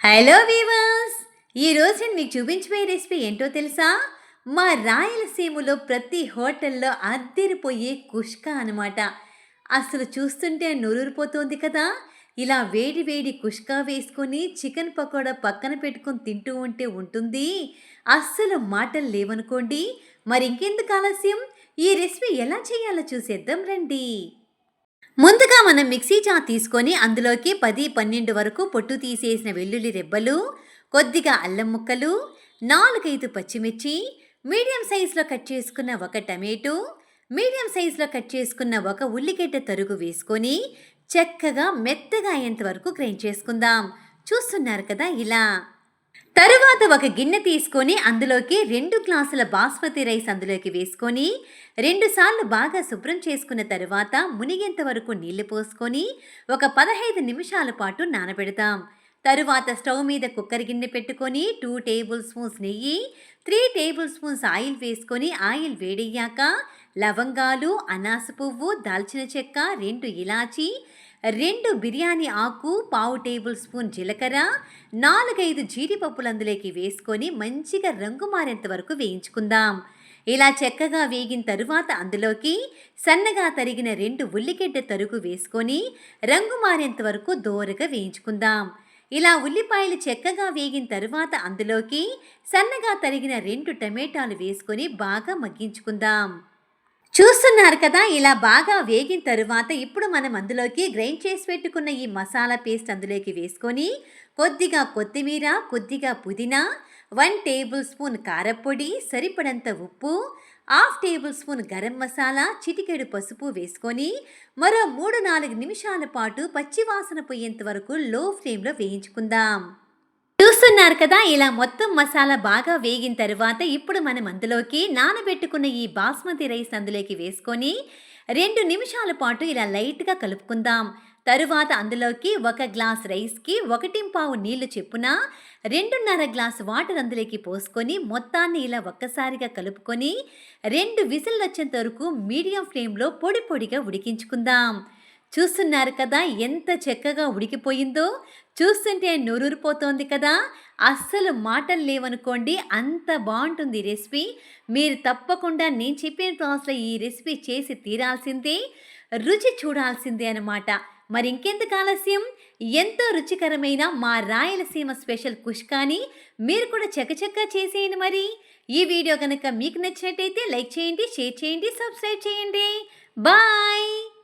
Hello weavers ఈరోజు నేను మీకు చూపించబోయే రెసిపీ ఏంటో తెలుసా? మా రాయలసీమలో ప్రతి హోటల్లో అద్దెరిపోయే కుష్క అనమాట అసలు చూస్తుంటే నొరూరిపోతోంది కదా. ఇలా వేడి వేడి కుష్కా వేసుకొని చికెన్ పకోడా పక్కన పెట్టుకొని తింటూ ఉంటే ఉంటుంది. అస్సలు మాటలు లేవనుకోండి. మరి ఇంకెందుకు ఆలస్యం? ఈ రెసిపీ ఎలా చేయాలో చూసేద్దాం రండి. ముందుగా మనం మిక్సీ జార్ తీసుకొని అందులోకి పది పన్నెండు వరకు పొట్టు తీసేసిన వెల్లుల్లి రెబ్బలు కొద్దిగా అల్లం ముక్కలు నాలుగైదు పచ్చిమిర్చి మీడియం సైజులో కట్ చేసుకున్న ఒక టమాటో మీడియం సైజులో కట్ చేసుకున్న ఒక ఉల్లిగడ్డ తరుగు వేసుకొని చక్కగా మెత్తగా అయ్యేంత వరకు గ్రైండ్ చేసుకుందాం. చూస్తున్నారు కదా ఇలా. తరువాత ఒక గిన్నె తీసుకొని అందులోకి రెండు గ్లాసుల బాస్మతి రైస్ అందులోకి వేసుకొని రెండుసార్లు బాగా శుభ్రం చేసుకున్న తరువాత మునిగేంత వరకు నీళ్ళు పోసుకొని ఒక పదహైదు నిమిషాల పాటు నానబెడతాం. తరువాత స్టవ్ మీద కుక్కర్ గిన్నె పెట్టుకొని టూ టేబుల్ స్పూన్స్ నెయ్యి త్రీ టేబుల్ స్పూన్స్ ఆయిల్ వేసుకొని ఆయిల్ వేడయ్యాక లవంగాలు అనాస పువ్వు దాల్చిన చెక్క రెండు ఇలాచి రెండు బిర్యానీ ఆకు పావు టేబుల్ స్పూన్ జీలకర్ర నాలుగైదు జీడిపప్పులు అందులోకి వేసుకొని మంచిగా రంగు మారేంత వరకు వేయించుకుందాం. ఇలా చక్కగా వేగిన తరువాత అందులోకి సన్నగా తరిగిన రెండు ఉల్లిగడ్డ తరుగు వేసుకొని రంగు మారేంత వరకు దోరగా వేయించుకుందాం. ఇలా ఉల్లిపాయలు చెక్కగా వేగిన తరువాత అందులోకి సన్నగా తరిగిన రెండు టమాటాలు వేసుకొని బాగా మగ్గించుకుందాం. చూస్తున్నారు కదా ఇలా బాగా వేగిన తరువాత ఇప్పుడు మనం అందులోకి గ్రైండ్ చేసి పెట్టుకున్న ఈ మసాలా పేస్ట్ అందులోకి వేసుకొని కొద్దిగా కొత్తిమీర కొద్దిగా పుదీనా వన్ టేబుల్ స్పూన్ కారపొడి సరిపడంత ఉప్పు half tablespoon garam masala చిటికెడు పసుపు వేసుకొని మరో మూడు నాలుగు నిమిషాల పాటు పచ్చివాసన పోయేంత వరకు లో ఫ్లేమ్లో వేయించుకుందాం. చూశారు కదా ఇలా మొత్తం మసాలా బాగా వేగిన తర్వాత ఇప్పుడు మనం అందులోకి నానబెట్టుకున్న ఈ బాస్మతి రైస్ అందులోకి వేసుకొని రెండు నిమిషాల పాటు ఇలా లైట్గా కలుపుకుందాం. తరువాత అందులోకి ఒక గ్లాస్ రైస్కి ఒకటి పావు నీళ్ళు చెప్పున రెండున్నర గ్లాస్ వాటర్ అందులోకి పోసుకొని మొత్తాన్ని ఇలా ఒక్కసారిగా కలుపుకొని రెండు విజిల్ వచ్చేంత వరకు మీడియం ఫ్లేమ్లో పొడి పొడిగా ఉడికించుకుందాం. చూస్తున్నారు కదా ఎంత చక్కగా ఉడికిపోయిందో. చూస్తుంటే నొరూరిపోతోంది కదా. అస్సలు మాటలు లేవనుకోండి అంత బాగుంటుంది ఈ రెసిపీ. మీరు తప్పకుండా నేను చెప్పిన ప్రాసెస్లో ఈ రెసిపీ చేసి తీరాల్సిందే రుచి చూడాల్సిందే అనమాట మరి ఇంకెందుకు ఆలస్యం? ఎంతో రుచికరమైన మా రాయలసీమ స్పెషల్ కుష్కాని మీరు కూడా చకచక్క చేసేయండి మరి. ఈ వీడియో కనుక మీకు నచ్చినట్టయితే లైక్ చేయండి షేర్ చేయండి సబ్స్క్రైబ్ చేయండి. బాయ్!